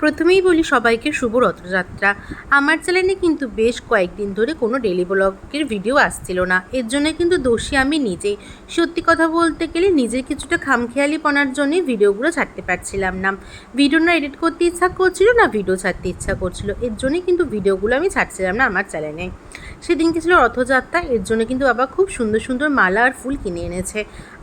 প্রথমেই বলি সবাইকে শুভ রথযাত্রা। আমার চ্যানেলে কিন্তু বেশ কয়েকদিন ধরে কোনো ডেলি ব্লগের ভিডিও আসছিল না। এর জন্য কিন্তু দোষী আমি নিজেই। সত্যি কথা বলতে গেলে নিজের কিছুটা খামখেয়ালিপনার জন্যই ভিডিওগুলো ছাড়তে পারছিলাম না। ভিডিও না এডিট করতে ইচ্ছা করছিল না ভিডিও ছাড়তে ইচ্ছা করছিল। এর জন্যই কিন্তু ভিডিওগুলো আমি ছাড়ছিলাম না আমার চ্যানেলে। সেদিনকে ছিল রথযাত্রা, এর জন্য কিন্তু বাবা খুব সুন্দর সুন্দর মালা আর ফুল কিনে এনেছে।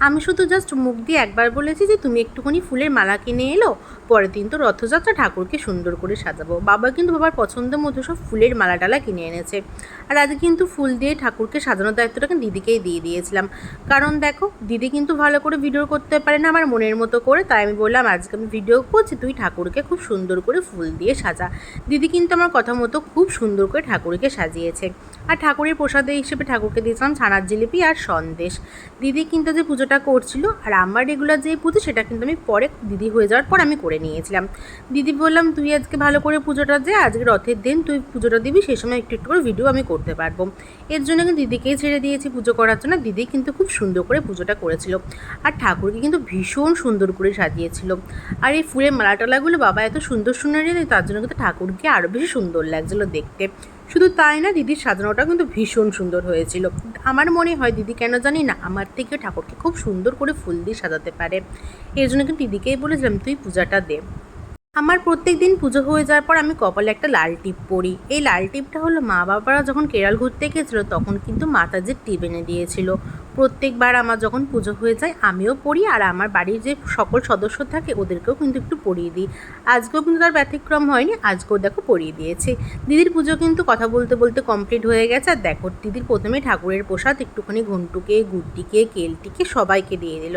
আমি শুধু জাস্ট মুখ দিয়ে একবার বলেছি যে, তুমি একটুখানি ফুলের মালা কিনে এলো, পরের দিন তো রথযাত্রা ঠাকুরকে সুন্দর করে সাজাবো। বাবা কিন্তু বাবার পছন্দ মতো সব ফুলের মালা টালা কিনে এনেছে। আর আজকে কিন্তু ফুল দিয়ে ঠাকুরকে সাজানোর দায়িত্বটা কিন্তু দিদিকেই দিয়ে দিয়েছিলাম। কারণ দেখো, দিদি কিন্তু ভালো করে ভিডিও করতে পারে না আমার মনের মতো করে, তাই আমি বললাম, আজকে আমি ভিডিও করছি, তুই ঠাকুরকে খুব সুন্দর করে ফুল দিয়ে সাজা। দিদি কিন্তু আমার কথা মতো খুব সুন্দর করে ঠাকুরকে সাজিয়েছে। আর ঠাকুরের প্রসাদে হিসেবে ঠাকুরকে দিয়েছিলাম ছানার জিলিপি আর সন্দেশ। দিদি কিন্তু যে পুজোটা করছিল আর আমার রেগুলার যে পুজো সেটা কিন্তু আমি পরে দিদি হয়ে যাওয়ার পর আমি করে নিয়েছিলাম। দিদি বললাম, তুই আজকে ভালো করে পুজোটা যে আজকে রথের দিন তুই পুজোটা দিবি সেই সময় একটু একটু করে ভিডিও আমি করতে পারব। এর জন্য কিন্তু দিদিকেই ছেড়ে দিয়েছি পুজো করার জন্য। দিদি কিন্তু খুব সুন্দর করে পুজোটা করেছিল আর ঠাকুরকে কিন্তু ভীষণ সুন্দর করে সাজিয়েছিল। আর এই ফুলের মালা টালাগুলো বাবা এত সুন্দর সুন্দর তার জন্য কিন্তু ঠাকুরকে আরও বেশি সুন্দর লাগছিল দেখতে। শুধু তাই না, দিদির সাজানোটা কিন্তু ভীষণ সুন্দর হয়েছিল। আমার মনে হয় দিদি কেন জানি না, আমার থেকে ঠাকুরকে খুব সুন্দর করে ফুল দিয়ে সাজাতে পারে। এর জন্য কিন্তু দিদিকেই বলেছিলাম, তুই পূজাটা দে। আমার প্রত্যেক দিন পুজো হয়ে যাওয়ার পর আমি কপালে একটা লাল টিপ পরি। এই লাল টিপটা হলো মা বাবারা যখন কেরাল ঘুরতে গেছিল, তখন কিন্তু মাতাজির টিপ এনে দিয়েছিল। প্রত্যেকবার আমার যখন পুজো হয়ে যায়, আমিও পড়ি আর আমার বাড়ির যে সকল সদস্য থাকে, ওদেরকেও কিন্তু একটু পড়িয়ে দিই। আজকেও কিন্তু তার ব্যতিক্রম হয়নি, আজকেও দেখো পড়িয়ে দিয়েছে। দিদির পুজো কিন্তু কথা বলতে বলতে কমপ্লিট হয়ে গেছে আর দেখো, দিদির প্রথমে ঠাকুরের প্রসাদ, একটুখানি ঘন্টুকে গুড্ডিকে কেলটিকে সবাইকে দিয়ে দিল।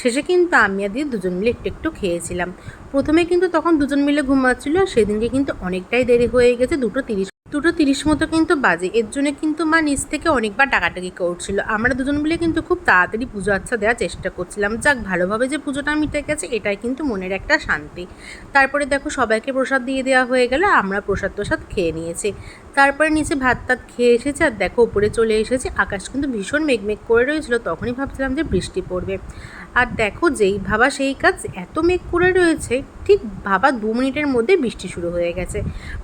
শেষে কিন্তু আমি আর দিদি দুজন মিলে একটু একটু খেয়েছিলাম। প্রথমে কিন্তু তখন দুজন মিলে ঘুমাচ্ছিল, আর সেদিনকে কিন্তু অনেকটাই দেরি হয়ে গেছে, দুটো তিরিশ দুটো তিরিশ মতো কিন্তু বাজে। এর জন্য কিন্তু মা নিচ থেকে অনেকবার ডাকাডাকি করছিল। আমরা দুজন মিলে কিন্তু খুব তাড়াতাড়ি পুজো আচ্ছা দেওয়ার চেষ্টা করছিলাম। যাক, ভালোভাবে যে পুজোটা মিটে গেছে, এটাই কিন্তু মনের একটা শান্তি। তারপরে দেখো, সবাইকে প্রসাদ দিয়ে দেওয়া হয়ে গেলে, আমরা প্রসাদ প্রসাদ খেয়ে নিয়েছি। তারপরে নিচে ভাত টাত খেয়ে এসেছে আর দেখো, উপরে চলে এসেছে। আকাশ কিন্তু ভীষণ মেঘমেঘ করে রয়েছিল, তখনই ভাবছিলাম যে বৃষ্টি পড়বে। আর দেখো, যেই ভাবা সেই কাজ এত মেঘ করে রয়েছে, ঠিক ভাবা দু মিনিটের মধ্যে বৃষ্টি শুরু হয়ে গেছে।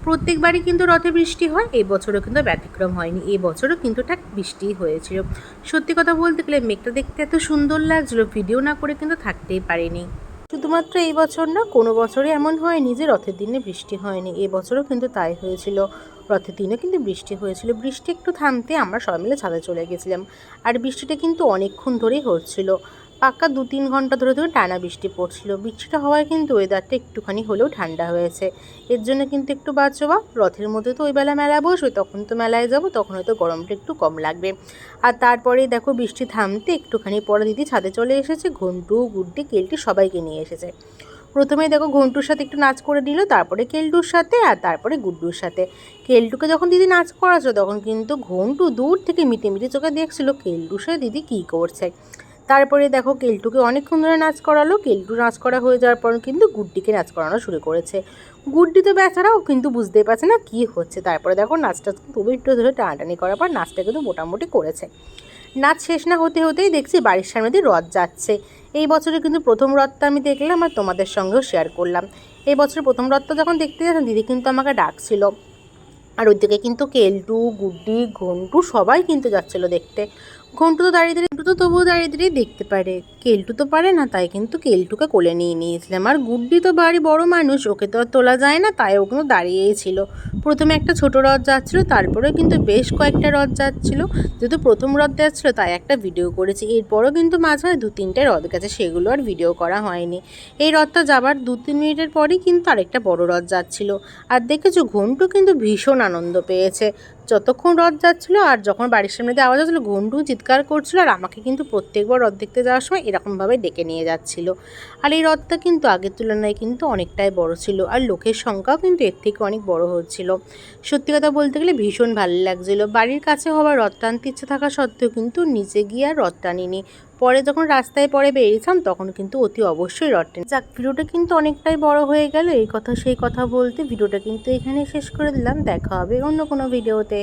প্রত্যেকবারই কিন্তু রথে বৃষ্টি হয়, এই বছরও কিন্তু ব্যতিক্রম হয়নি। এই বছরও কিন্তু ঠিক বৃষ্টি হয়েছিল। সত্যি কথা বলতে গেলে মেঘটা দেখতে এত সুন্দর লাগছিল, ভিডিও না করে কিন্তু থাকতেই পারিনি। শুধুমাত্র এই বছর না, কোনো বছরই এমন হয়নি যে রথের দিনে বৃষ্টি হয়নি। এবছরও কিন্তু তাই হয়েছিল। রথের দিনে কিন্তু বৃষ্টি হয়েছিল। বৃষ্টি একটু থামতে আমরা সবাই মিলে ছাদে চলে গেছিলাম। আর বৃষ্টিটা কিন্তু অনেকক্ষণ ধরেই হচ্ছিল। পাক্কা দু তিন ঘণ্টা ধরে ধরে টানা বৃষ্টি পড়ছিল। বৃষ্টিটা হওয়ায় কিন্তু ওয়েদারটা একটুখানি হলেও ঠান্ডা হয়েছে। এর জন্য কিন্তু একটু বাঁচো বা রথের মধ্যে তো ওই বেলা মেলা বসবে, তখন তো মেলায় যাব, তখন হয়তো গরমটা একটু কম লাগবে। আর তারপরে দেখো বৃষ্টি থামতে একটুখানি পরে দিদি ছাদে চলে এসেছে, ঘন্টু, গুড্ডি, কেলটি সবাইকে নিয়ে এসেছে। প্রথমে দেখো ঘন্টুর সাথে একটু নাচ করে দিল, তারপরে কেলটুর সাথে আর তারপরে গুড্ডুর সাথে। কেলটুকে যখন দিদি নাচ করাচ্ছিল, তখন কিন্তু ঘন্টু দূর থেকে মিটে মিটে চোখে দেখছিল কেলটুর সাথে দিদি কী করছে। তারপরে দেখো কেলটুকে অনেকক্ষণ ধরে নাচ করালো। কেলটু নাচ করা হয়ে যাওয়ার পর কিন্তু গুড্ডিকে নাচ করানো শুরু করেছে। গুড্ডি তো বেচারাও কিন্তু বুঝতেই পারছে না কী হচ্ছে। তারপরে দেখো নাচটা খুবই একটু ধরে টানাটানি করার পর নাচটা কিন্তু মোটামুটি করেছে। নাচ শেষ না হতে হতেই দেখছি বাড়ির সামনে দিয়ে রথ যাচ্ছে। এই বছরে কিন্তু প্রথম রথটা আমি দেখলাম আর তোমাদের সঙ্গেও শেয়ার করলাম। এই বছর প্রথম রথটা যখন দেখতে যাচ্ছেন দিদি কিন্তু আমাকে ডাকছিল। আর ওইদিকে কিন্তু কেলটু, গুড্ডি, ঘন্টু সবাই কিন্তু যাচ্ছিল দেখতে। ঘন্টু তো দাঁড়িয়ে দাঁড়িয়ে তো দাঁড়িয়ে দাঁড়িয়ে দেখতে পারে। কেলটু তো পারে না, তাই কিন্তু কেলটুকে কোলে নিয়ে নিয়েছিলাম। আর গুড্ডি তো বাড়ি বড় মানুষ, ওকে তো আর তোলা যায় না, তাই ও কিন্তু দাঁড়িয়েই ছিল। প্রথমে একটা ছোট রথ যাচ্ছিল, তারপরেও কিন্তু বেশ কয়েকটা রথ যাচ্ছিল। যেহেতু প্রথম রথ যাচ্ছিল, তাই একটা ভিডিও করেছি। এরপরও কিন্তু মাঝে দু তিনটে রথ গেছে, সেগুলো আর ভিডিও করা হয়নি। এই রথটা যাবার দু তিন মিনিটের পরেই কিন্তু আরেকটা বড় রথ যাচ্ছিল। আর দেখেছ, ঘন্টু কিন্তু ভীষণ আনন্দ পেয়েছে। যতক্ষণ রথ যাচ্ছিল আর যখন বাড়ির সামনে দিয়ে আওয়াজ হচ্ছিল ঘন্টু চিৎকার করছিল আর আমাকে কিন্তু প্রত্যেকবার রথ দেখতে যাওয়ার সময় এরকমভাবে ডেকে নিয়ে যাচ্ছিল। আর এই রথটা কিন্তু আগের তুলনায় কিন্তু অনেকটাই বড় ছিল আর লোকের সংখ্যাও কিন্তু এর থেকে অনেক বড় হচ্ছিল। সত্যি কথা বলতে গেলে ভীষণ ভালো লাগছিল। বাড়ির কাছে হওয়ার রথ টানতে ইচ্ছে থাকা সত্ত্বেও কিন্তু নিচে গিয়ে আর রথ টানিনি। পরে যখন রাস্তায় পরে বেরিয়েছিলাম, তখন কিন্তু অতি অবশ্যই রটেন টেনে যাক, ভিডিওটা কিন্তু অনেকটাই বড় হয়ে গেল। এই কথা, সেই কথা বলতে ভিডিওটা কিন্তু এখানে শেষ করে দিলাম। দেখা হবে অন্য কোনো ভিডিওতে।